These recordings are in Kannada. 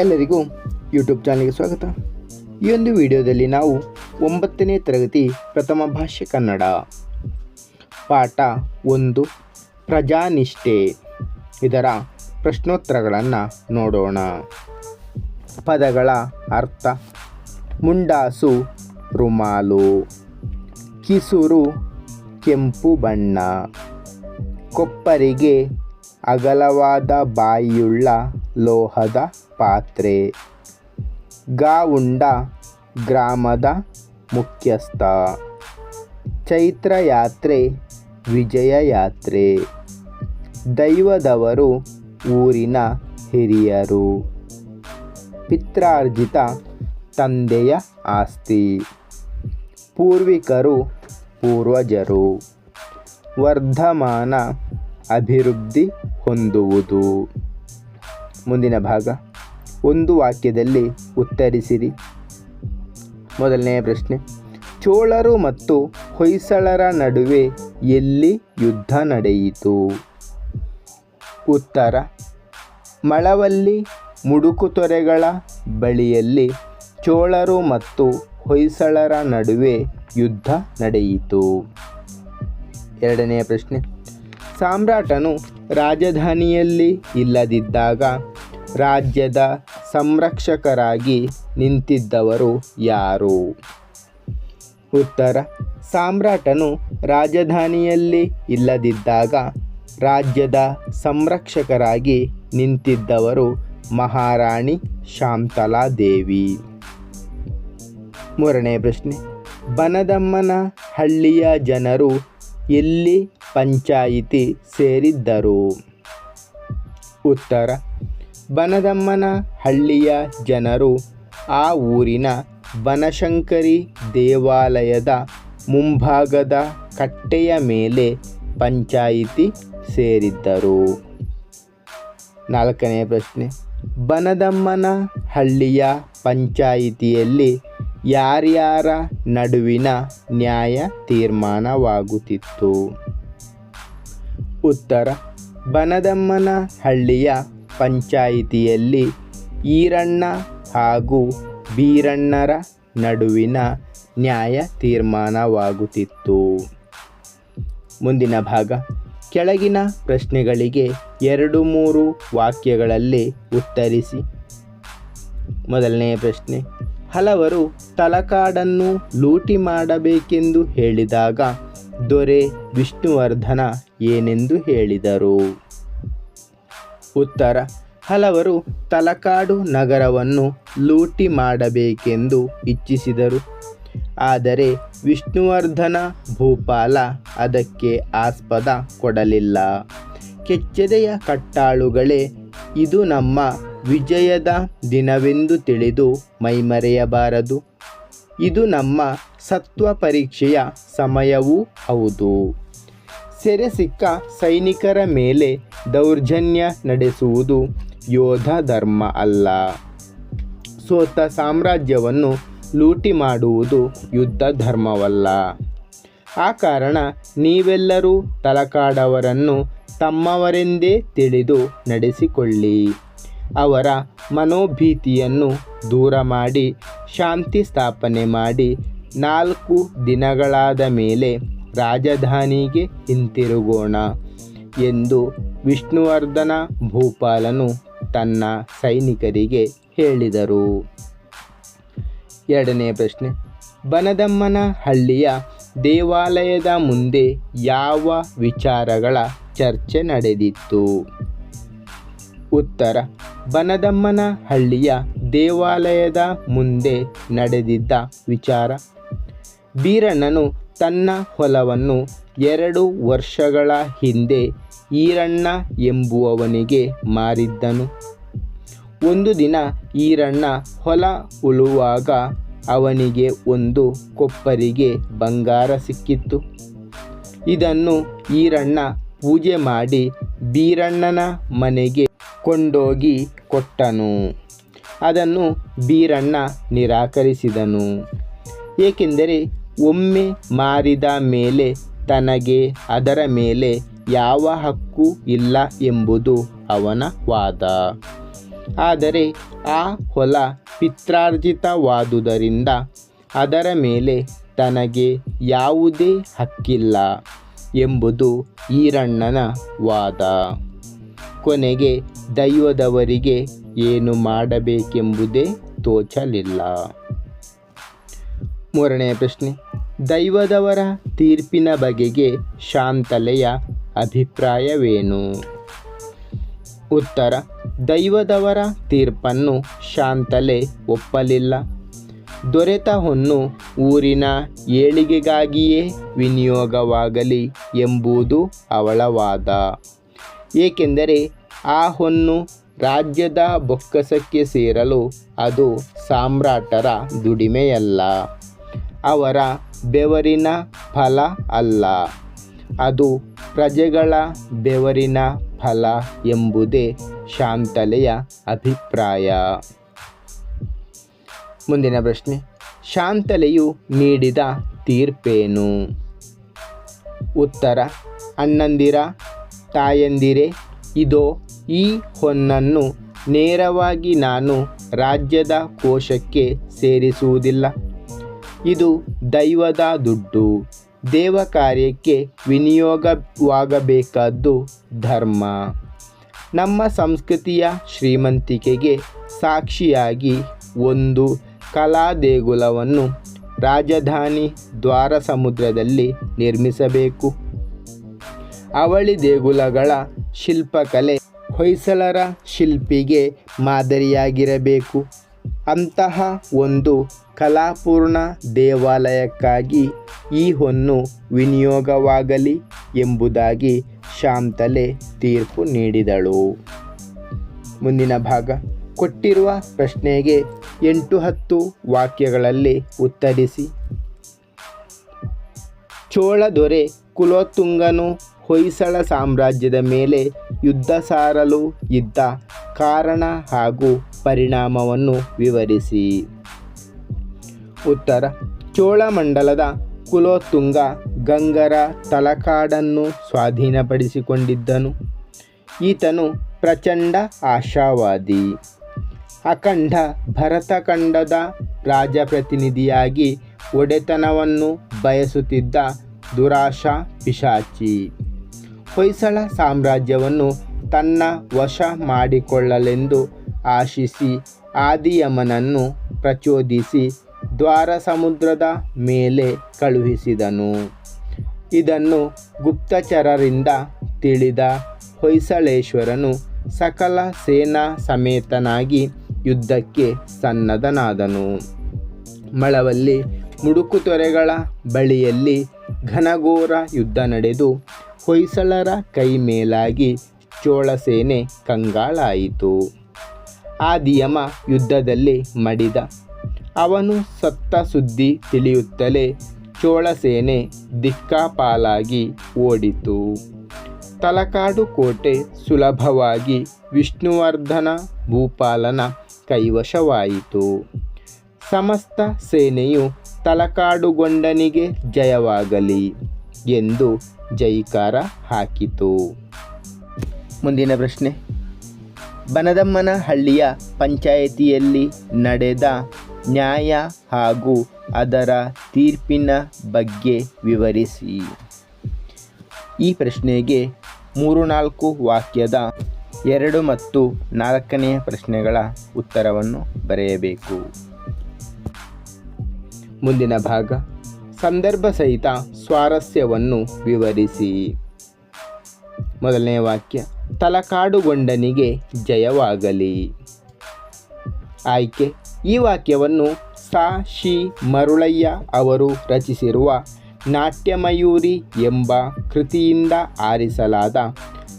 ಎಲ್ಲರಿಗೂ ಯೂಟ್ಯೂಬ್ ಚಾನಲ್ಗೆ ಸ್ವಾಗತ. ಈ ಒಂದು ವಿಡಿಯೋದಲ್ಲಿ ನಾವು ಒಂಬತ್ತನೇ ತರಗತಿ ಪ್ರಥಮ ಭಾಷೆ ಕನ್ನಡ. ಪಾಠ ಒಂದು, ಪ್ರಜಾನಿಷ್ಠೆ. ಇದರ ಪ್ರಶ್ನೋತ್ತರಗಳನ್ನು ನೋಡೋಣ. ಪದಗಳ ಅರ್ಥ, ಮುಂಡಾಸು, ರುಮಾಲು. ಕಿಸುರು, ಕೆಂಪು ಬಣ್ಣ. ಕೊಪ್ಪರಿಗೆ ಅಗಲವಾದ ಬಾಯಿಯುಳ್ಳ ಲೋಹದ ಪಾತ್ರೆ. ಗಾವುಂಡ ಗ್ರಾಮದ ಮುಖ್ಯಸ್ಥ. ಚೈತ್ರ ಯಾತ್ರೆ ವಿಜಯ ಯಾತ್ರೆ ದೈವದವರು ಊರಿನ ಹಿರಿಯರು. ಪಿತ್ರಾರ್ಜಿತ ತಂದೆಯ ಆಸ್ತಿ. ಪೂರ್ವಿಕರು ಪೂರ್ವಜರು. ವರ್ಧಮಾನ ಅಭಿವೃದ್ಧಿ ಹೊಂದುವುದು. ಮುಂದಿನ ಭಾಗ. ಒಂದು ವಾಕ್ಯದಲ್ಲಿ ಉತ್ತರಿಸಿರಿ. ಮೊದಲನೆಯ ಪ್ರಶ್ನೆ. ಚೋಳರು ಮತ್ತು ಹೊಯ್ಸಳರ ನಡುವೆ ಎಲ್ಲಿ ಯುದ್ಧ ನಡೆಯಿತು? ಉತ್ತರ. ಮಳವಲ್ಲಿ ಮುಡುಕುತೊರೆಗಳ ಬಳಿಯಲ್ಲಿ ಚೋಳರು ಮತ್ತು ಹೊಯ್ಸಳರ ನಡುವೆ ಯುದ್ಧ ನಡೆಯಿತು. ಎರಡನೆಯ ಪ್ರಶ್ನೆ. ಸಾಮ್ರಾಟನು ರಾಜಧಾನಿಯಲ್ಲಿ ಇಲ್ಲದಿದ್ದಾಗ ರಾಜ್ಯದ ಸಂರಕ್ಷಕರಾಗಿ ನಿಂತಿದ್ದವರು ಯಾರು? ಉತ್ತರ. ಸಾಮ್ರಾಟನು ರಾಜಧಾನಿಯಲ್ಲಿ ಇಲ್ಲದಿದ್ದಾಗ ರಾಜ್ಯದ ಸಂರಕ್ಷಕರಾಗಿ ನಿಂತಿದ್ದವರು ಮಹಾರಾಣಿ ಶಾಂತಲಾದೇವಿ. ಮೂರನೇ ಪ್ರಶ್ನೆ. ಬನದಮ್ಮನ ಹಳ್ಳಿಯ ಜನರು ಎಲ್ಲಿ ಪಂಚಾಯಿತಿ ಸೇರಿದ್ದರು? ಉತ್ತರ. ಬನದಮ್ಮನ ಹಳ್ಳಿಯ ಜನರು ಆ ಊರಿನ ಬನಶಂಕರಿ ದೇವಾಲಯದ ಮುಂಭಾಗದ ಕಟ್ಟೆಯ ಮೇಲೆ ಪಂಚಾಯಿತಿ ಸೇರಿದ್ದರು. ನಾಲ್ಕನೇ ಪ್ರಶ್ನೆ. ಬನದಮ್ಮನ ಹಳ್ಳಿಯ ಪಂಚಾಯಿತಿಯಲ್ಲಿ ಯಾರ್ಯಾರ ನಡುವಿನ ನ್ಯಾಯ ತೀರ್ಮಾನವಾಗುತ್ತಿತ್ತು? ಉತ್ತರ. ಬನದಮ್ಮನ ಹಳ್ಳಿಯ ಪಂಚಾಯಿತಿಯಲ್ಲಿ ಈರಣ್ಣ ಹಾಗೂ ಬೀರಣ್ಣರ ನಡುವಿನ ನ್ಯಾಯ ತೀರ್ಮಾನವಾಗುತ್ತಿತ್ತು. ಮುಂದಿನ ಭಾಗ. ಕೆಳಗಿನ ಪ್ರಶ್ನೆಗಳಿಗೆ ಎರಡು ಮೂರು ವಾಕ್ಯಗಳಲ್ಲಿ ಉತ್ತರಿಸಿ. ಮೊದಲನೆಯ ಪ್ರಶ್ನೆ. ಹಲವರು ತಲಕಾಡನ್ನು ಲೂಟಿ ಮಾಡಬೇಕೆಂದು ಹೇಳಿದಾಗ ದೊರೆ ವಿಷ್ಣುವರ್ಧನ ಏನೆಂದು ಹೇಳಿದರು? ಉತ್ತರ. ಹಲವರು ತಲಕಾಡು ನಗರವನ್ನು ಲೂಟಿ ಮಾಡಬೇಕೆಂದು ಇಚ್ಛಿಸಿದರು. ಆದರೆ ವಿಷ್ಣುವರ್ಧನ ಭೂಪಾಲ ಅದಕ್ಕೆ ಆಸ್ಪದ ಕೊಡಲಿಲ್ಲ. ಕೆಚ್ಚೆದೆಯ ಕಟ್ಟಾಳುಗಳೇ, ಇದು ನಮ್ಮ ವಿಜಯದ ದಿನವೆಂದು ತಿಳಿದು ಮೈಮರೆಯಬಾರದು. ಇದು ನಮ್ಮ ಸತ್ವ ಪರೀಕ್ಷೆಯ ಸಮಯವೂ ಹೌದು. ಸೆರೆ ಸಿಕ್ಕ ಸೈನಿಕರ ಮೇಲೆ ದೌರ್ಜನ್ಯ ನಡೆಸುವುದು ಯೋಧ ಧರ್ಮ ಅಲ್ಲ. ಸೋತ ಸಾಮ್ರಾಜ್ಯವನ್ನು ಲೂಟಿ ಮಾಡುವುದು ಯುದ್ಧ ಧರ್ಮವಲ್ಲ. ಆ ಕಾರಣ ನೀವೆಲ್ಲರೂ ತಲಕಾಡವರನ್ನು ತಮ್ಮವರೆಂದೇ ತಿಳಿದು ನಡೆಸಿಕೊಳ್ಳಿ. ಅವರ ಮನೋಭೀತಿಯನ್ನು ದೂರ ಮಾಡಿ, ಶಾಂತಿ ಸ್ಥಾಪನೆ ಮಾಡಿ ನಾಲ್ಕು ದಿನಗಳಾದ ಮೇಲೆ ರಾಜಧಾನಿಗೆ ಹಿಂತಿರುಗೋಣ ಎಂದು ವಿಷ್ಣುವರ್ಧನ ಭೂಪಾಲನು ತನ್ನ ಸೈನಿಕರಿಗೆ ಹೇಳಿದರು. ಎರಡನೇ ಪ್ರಶ್ನೆ. ಬನದಮ್ಮನ ಹಳ್ಳಿಯ ದೇವಾಲಯದ ಮುಂದೆ ಯಾವ ವಿಚಾರಗಳ ಚರ್ಚೆ ನಡೆದಿತ್ತು? ಉತ್ತರ. ಬನದಮ್ಮನ ಹಳ್ಳಿಯ ದೇವಾಲಯದ ಮುಂದೆ ನಡೆದಿದ್ದ ವಿಚಾರ. ಬೀರಣ್ಣನು ತನ್ನ ಹೊಲವನ್ನು ಎರಡು ವರ್ಷಗಳ ಹಿಂದೆ ಈರಣ್ಣ ಎಂಬುವವನಿಗೆ ಮಾರಿದ್ದನು. ಒಂದು ದಿನ ಈರಣ್ಣ ಹೊಲ ಉಳುವಾಗ ಅವನಿಗೆ ಒಂದು ಕೊಪ್ಪರಿಗೆ ಬಂಗಾರ ಸಿಕ್ಕಿತ್ತು. ಇದನ್ನು ಈರಣ್ಣ ಪೂಜೆ ಮಾಡಿ ಬೀರಣ್ಣನ ಮನೆಗೆ ಕೊಂಡೋಗಿ ಕೊಟ್ಟನು. ಅದನ್ನು ಬೀರಣ್ಣ ನಿರಾಕರಿಸಿದನು. ಏಕೆಂದರೆ ಒಮ್ಮೆ ಮಾರಿದ ಮೇಲೆ ತನಗೆ ಅದರ ಮೇಲೆ ಯಾವ ಹಕ್ಕು ಇಲ್ಲ ಎಂಬುದು ಅವನ ವಾದ. ಆದರೆ ಆ ಹೊಲ ಪಿತ್ರಾರ್ಜಿತವಾದುದರಿಂದ ಅದರ ಮೇಲೆ ತನಗೆ ಯಾವುದೇ ಹಕ್ಕಿಲ್ಲ ಎಂಬುದು ಈರಣ್ಣನ ವಾದ. ಕೊನೆಗೆ ದೈವದವರಿಗೆ ಏನು ಮಾಡಬೇಕೆಂಬುದೇ ತೋಚಲಿಲ್ಲ. ಮೂರನೆಯ ಪ್ರಶ್ನೆ. ದೈವದವರ ತೀರ್ಪಿನ ಬಗೆಗೆ ಶಾಂತಲೆಯ ಅಭಿಪ್ರಾಯವೇನು? ಉತ್ತರ. ದೈವದವರ ತೀರ್ಪನ್ನು ಶಾಂತಲೆ ಒಪ್ಪಲಿಲ್ಲ. ದೊರೆತ ಹೊನ್ನು ಊರಿನ ಏಳಿಗೆಗಾಗಿಯೇ ವಿನಿಯೋಗವಾಗಲಿ ಎಂಬುದು ಅವಳ ವಾದ. ಏಕೆಂದರೆ ಆ ಹೊನ್ನು ರಾಜ್ಯದ ಬೊಕ್ಕಸಕ್ಕೆ ಸೇರಲು ಅದು ಸಾಮ್ರಾಟರ ದುಡಿಮೆಯಲ್ಲ. ಅವರ ಬೆವರಿನ ಫಲ ಅಲ್ಲ. ಅದು ಪ್ರಜೆಗಳ ಬೆವರಿನ ಫಲ ಎಂಬುದೇ ಶಾಂತಲೆಯ ಅಭಿಪ್ರಾಯ. ಮುಂದಿನ ಪ್ರಶ್ನೆ. ಶಾಂತಲೆಯು ನೀಡಿದ ತೀರ್ಪೇನು? ಉತ್ತರ, ಅಣ್ಣಂದಿರ, ತಾಯಂದಿರೆ, ಇದೋ ಈ ಹೊನ್ನನ್ನು ನೇರವಾಗಿ ನಾನು ರಾಜ್ಯದ ಕೋಶಕ್ಕೆ ಸೇರಿಸುವುದಿಲ್ಲ. ಇದು ದೈವದ ದುಡ್ಡು. ದೇವ ಕಾರ್ಯಕ್ಕೆ ವಿನಿಯೋಗವಾಗಬೇಕಾದ್ದು ಧರ್ಮ. ನಮ್ಮ ಸಂಸ್ಕೃತಿಯ ಶ್ರೀಮಂತಿಕೆಗೆ ಸಾಕ್ಷಿಯಾಗಿ ಒಂದು ಕಲಾ ದೇಗುಲವನ್ನು ರಾಜಧಾನಿ ದ್ವಾರ ಸಮುದ್ರದಲ್ಲಿ ನಿರ್ಮಿಸಬೇಕು. ಅವಳಿ ದೇಗುಲಗಳ ಶಿಲ್ಪಕಲೆ ಹೊಯ್ಸಳರ ಶಿಲ್ಪಿಗೆ ಮಾದರಿಯಾಗಿರಬೇಕು. ಅಂತಹ ಒಂದು ಕಲಾಪೂರ್ಣ ದೇವಾಲಯಕ್ಕಾಗಿ ಈ ಹೊನ್ನು ವಿನಿಯೋಗವಾಗಲಿ ಎಂಬುದಾಗಿ ಶಾಂತಲೆ ತೀರ್ಪು ನೀಡಿದಳು. ಮುಂದಿನ ಭಾಗ. ಕೊಟ್ಟಿರುವ ಪ್ರಶ್ನೆಗೆ ಎಂಟು ಹತ್ತು ವಾಕ್ಯಗಳಲ್ಲಿ ಉತ್ತರಿಸಿ. ಚೋಳ ದೊರೆ ಕುಲೋತ್ತುಂಗನು ಹೊಯ್ಸಳ ಸಾಮ್ರಾಜ್ಯದ ಮೇಲೆ ಯುದ್ಧ ಸಾರಲು ಇದ್ದ ಕಾರಣ ಹಾಗೂ ಪರಿಣಾಮವನ್ನು ವಿವರಿಸಿ. ಉತ್ತರ. ಚೋಳಮಂಡಲದ ಕುಲೋತ್ತುಂಗ ಗಂಗರ ತಲಕಾಡನ್ನು ಸ್ವಾಧೀನಪಡಿಸಿಕೊಂಡಿದ್ದನು. ಈತನು ಪ್ರಚಂಡ ಆಶಾವಾದಿ. ಅಖಂಡ ಭರತಖಂಡದ ರಾಜಪ್ರತಿನಿಧಿಯಾಗಿ ಒಡೆತನವನ್ನು ಬಯಸುತ್ತಿದ್ದ ದುರಾಶಾ ಪಿಶಾಚಿ. ಹೊಯ್ಸಳ ಸಾಮ್ರಾಜ್ಯವನ್ನು ತನ್ನ ವಶ ಮಾಡಿಕೊಳ್ಳಲೆಂದು ಆಶಿಸಿ ಆದಿಯಮನನ್ನು ಪ್ರಚೋದಿಸಿ ದ್ವಾರ ಸಮುದ್ರದ ಮೇಲೆ ಕಳುಹಿಸಿದನು. ಇದನ್ನು ಗುಪ್ತಚರರಿಂದ ತಿಳಿದ ಹೊಯ್ಸಳೇಶ್ವರನು ಸಕಲ ಸೇನಾ ಸಮೇತನಾಗಿ ಯುದ್ಧಕ್ಕೆ ಸನ್ನದ್ಧನಾದನು. ಮಳವಲ್ಲಿ ಮುಡುಕುತೊರೆಗಳ ಬಳಿಯಲ್ಲಿ ಘನಘೋರ ಯುದ್ಧ ನಡೆದು ಹೊಯ್ಸಳರ ಕೈ ಮೇಲಾಗಿ ಚೋಳ ಸೇನೆ ಕಂಗಾಳಾಯಿತು. ಆದಿಯಮ ಯುದ್ಧದಲ್ಲಿ ಮಡಿದ ಅವನು ಸತ್ತ ಸುದ್ದಿ ತಿಳಿಯುತ್ತಲೇ ಚೋಳ ಸೇನೆ ದಿಕ್ಕಾಪಾಲಾಗಿ ಓಡಿತು. ತಲಕಾಡು ಕೋಟೆ ಸುಲಭವಾಗಿ ವಿಷ್ಣುವರ್ಧನ ಭೂಪಾಲನ ಕೈವಶವಾಯಿತು. ಸಮಸ್ತ ಸೇನೆಯು ತಲಕಾಡುಗೊಂಡನಿಗೆ ಜಯವಾಗಲಿ ಎಂದು ಜೈಕಾರ ಹಾಕಿತು. ಮುಂದಿನ ಪ್ರಶ್ನೆ. ಬನದಮ್ಮನ ಹಳ್ಳಿಯ ಪಂಚಾಯಿತಿಯಲ್ಲಿ ನಡೆದ ನ್ಯಾಯ ಹಾಗೂ ಅದರ ತೀರ್ಪಿನ ಬಗ್ಗೆ ವಿವರಿಸಿ. ಈ ಪ್ರಶ್ನೆಗೆ ಮೂರು ನಾಲ್ಕು ವಾಕ್ಯದ ಎರಡು ಮತ್ತು ನಾಲ್ಕನೆಯ ಪ್ರಶ್ನೆಗಳ ಉತ್ತರವನ್ನು ಬರೆಯಬೇಕು. ಮುಂದಿನ ಭಾಗ, ಸಂದರ್ಭ ಸಹಿತ ಸ್ವಾರಸ್ಯವನ್ನು ವಿವರಿಸಿ. ಮೊದಲನೇ ವಾಕ್ಯ, ತಲಕಾಡುಗೊಂಡನಿಗೆ ಜಯವಾಗಲಿ. ಆಯ್ಕೆ ಈ ವಾಕ್ಯವನ್ನು ಸಾ ಶಿ, ಮರುಳಯ್ಯ ಅವರು ರಚಿಸಿರುವ ನಾಟ್ಯಮಯೂರಿ ಎಂಬ ಕೃತಿಯಿಂದ ಆರಿಸಲಾದ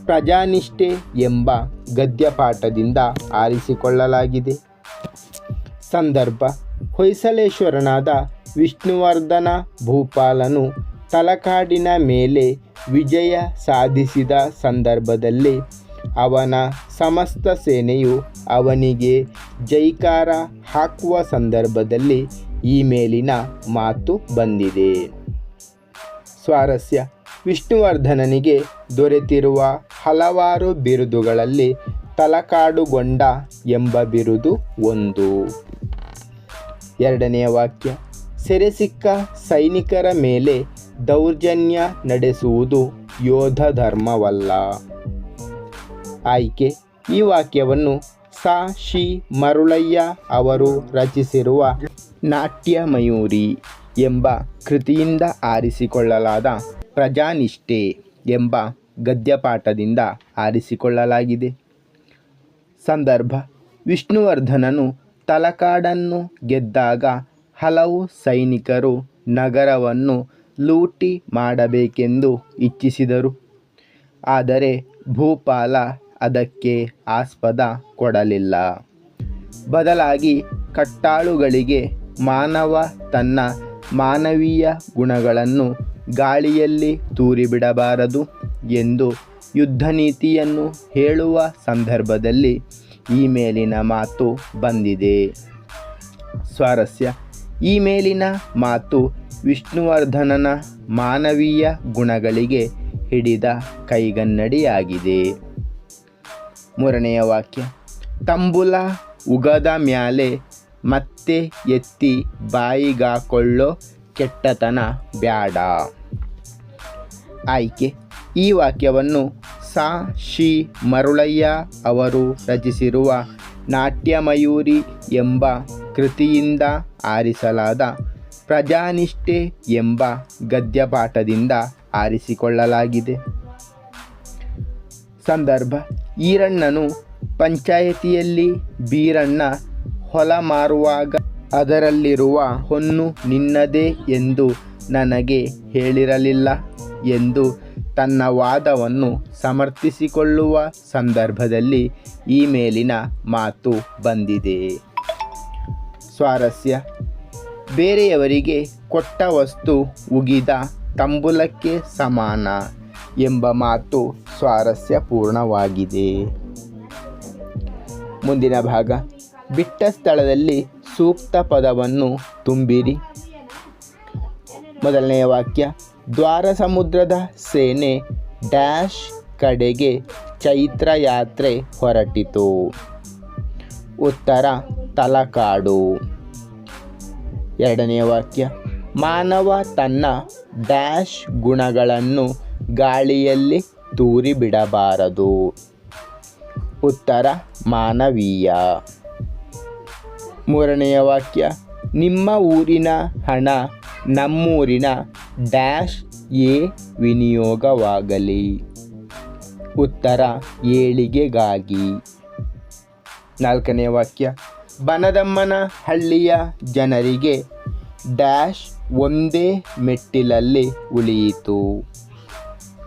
ಪ್ರಜಾನಿಷ್ಠೆ ಎಂಬ ಗದ್ಯಪಾಠದಿಂದ ಆರಿಸಿಕೊಳ್ಳಲಾಗಿದೆ. ಸಂದರ್ಭ. ಹೊಯ್ಸಲೇಶ್ವರನಾದ ವಿಷ್ಣುವರ್ಧನ ಭೂಪಾಲನು ತಲಕಾಡಿನ ಮೇಲೆ ವಿಜಯ ಸಾಧಿಸಿದ ಸಂದರ್ಭದಲ್ಲಿ ಅವನ ಸಮಸ್ತ ಸೇನೆಯು ಅವನಿಗೆ ಜೈಕಾರ ಹಾಕುವ ಸಂದರ್ಭದಲ್ಲಿ ಈ ಮೇಲಿನ ಮಾತು ಬಂದಿದೆ. ಸ್ವಾರಸ್ಯ. ವಿಷ್ಣುವರ್ಧನನಿಗೆ ದೊರೆತಿರುವ ಹಲವಾರು ಬಿರುದುಗಳಲ್ಲಿ ತಲಕಾಡುಗೊಂಡ ಎಂಬ ಬಿರುದು ಒಂದು. ಎರಡನೆಯ ವಾಕ್ಯ. ಸೆರೆಸಿಕ್ಕ ಸೈನಿಕರ ಮೇಲೆ ದೌರ್ಜನ್ಯ ನಡೆಸುವುದು ಯೋಧ ಧರ್ಮವಲ್ಲ ಆಯ್ಕೆ. ಈ ವಾಕ್ಯವನ್ನು ಸಾ, ಶಿ, ಮರುಳಯ್ಯ ಅವರು ರಚಿಸಿರುವ ನಾಟ್ಯ ಮಯೂರಿ ಎಂಬ ಕೃತಿಯಿಂದ ಆರಿಸಿಕೊಳ್ಳಲಾದ ಪ್ರಜಾನಿಷ್ಠೆ ಎಂಬ ಗದ್ಯಪಾಠದಿಂದ ಆರಿಸಿಕೊಳ್ಳಲಾಗಿದೆ. ಸಂದರ್ಭ. ವಿಷ್ಣುವರ್ಧನನು ತಲಕಾಡನ್ನು ಗೆದ್ದಾಗ ಹಲವು ಸೈನಿಕರು ನಗರವನ್ನು ಲೂಟಿ ಮಾಡಬೇಕೆಂದು ಇಚ್ಛಿಸಿದರು. ಆದರೆ ಭೂಪಾಲ ಅದಕ್ಕೆ ಆಸ್ಪದ ಕೊಡಲಿಲ್ಲ. ಬದಲಾಗಿ ಕಟ್ಟಾಳುಗಳಿಗೆ ಮಾನವ ತನ್ನ ಮಾನವೀಯ ಗುಣಗಳನ್ನು ಗಾಳಿಯಲ್ಲಿ ತೂರಿಬಿಡಬಾರದು ಎಂದು ಯುದ್ಧ ನೀತಿಯನ್ನು ಹೇಳುವ ಸಂದರ್ಭದಲ್ಲಿ ಈ ಮೇಲಿನ ಮಾತು ಬಂದಿದೆ. ಸ್ವಾರಸ್ಯ, ಈ ಮೇಲಿನ ಮಾತು ವಿಷ್ಣುವರ್ಧನನ ಮಾನವೀಯ ಗುಣಗಳಿಗೆ ಹಿಡಿದ ಕೈಗನ್ನಡಿಯಾಗಿದೆ. ಮೂರನೆಯ ವಾಕ್ಯ. ತಂಬುಲ ಉಗದ ಮ್ಯಾಲೆ ಮತ್ತೆ ಎತ್ತಿ ಬಾಯಿಗಾಕೊಳ್ಳೋ ಕೆಟ್ಟತನ ಬ್ಯಾಡ. ಆಯ್ಕೆ. ಈ ವಾಕ್ಯವನ್ನು ಸಾ ಶಿ ಮರುಳಯ್ಯ ಅವರು ರಚಿಸಿರುವ ನಾಟ್ಯಮಯೂರಿ ಎಂಬ ಕೃತಿಯಿಂದ ಆರಿಸಲಾದ ಪ್ರಜಾನಿಷ್ಠೆ ಎಂಬ ಗದ್ಯಪಾಠದಿಂದ ಆರಿಸಿಕೊಳ್ಳಲಾಗಿದೆ. ಸಂದರ್ಭ ಈರಣ್ಣನು ಪಂಚಾಯಿತಿಯಲ್ಲಿ ಬೀರಣ್ಣ ಹೊಲ ಮಾರುವಾಗ ಅದರಲ್ಲಿರುವ ಹೊನ್ನು ನಿನ್ನದೇ ಎಂದು ನನಗೆ ಹೇಳಿರಲಿಲ್ಲ ಎಂದು ತನ್ನ ವಾದವನ್ನು ಸಮರ್ಥಿಸಿಕೊಳ್ಳುವ ಸಂದರ್ಭದಲ್ಲಿ ಈ ಮೇಲಿನ ಮಾತು ಬಂದಿದೆ. ಸ್ವಾರಸ್ಯ. ಬೇರೆಯವರಿಗೆ ಕೊಟ್ಟ ವಸ್ತು ಉಗಿದ ತಂಬುಲಕ್ಕೆ ಸಮಾನ. ಎಂಬ ಮಾತು ಸ್ವಾರಸ್ಯಪೂರ್ಣವಾಗಿದೆ ಮುಂದಿನ ಭಾಗ, ಬಿಟ್ಟ ಸ್ಥಳದಲ್ಲಿ ಸೂಕ್ತ ಪದವನ್ನು ತುಂಬಿರಿ. ಮೊದಲನೆಯ ವಾಕ್ಯ ದ್ವಾರ ಸಮುದ್ರದ ಸೇನೆ ಡ್ಯಾಶ್ ಕಡೆಗೆ ಚೈತ್ರ ಯಾತ್ರೆ ಹೊರಟಿತು. ಉತ್ತರ, ತಲಕಾಡು. ಎರಡನೆಯ ವಾಕ್ಯ, ಮಾನವ ತನ್ನ ಡ್ಯಾಶ್ ಗುಣಗಳನ್ನು ಗಾಳಿಯಲ್ಲಿ ತೂರಿಬಿಡಬಾರದು ಉತ್ತರ, ಮಾನವೀಯ. ಮೂರನೆಯ ವಾಕ್ಯ, ನಿಮ್ಮ ಊರಿನ ಹಣ ನಮ್ಮೂರಿನ ಡ್ಯಾಶ್ ಎ ವಿನಿಯೋಗವಾಗಲಿ. ಉತ್ತರ, ಏಳಿಗೆಗಾಗಿ. ನಾಲ್ಕನೆಯ ವಾಕ್ಯ, ಬನದಮ್ಮನ ಹಳ್ಳಿಯ ಜನರಿಗೆ ಡ್ಯಾಶ್ ಒಂದೇ ಮೆಟ್ಟಿಲಲ್ಲಿ ಉಳಿಯಿತು.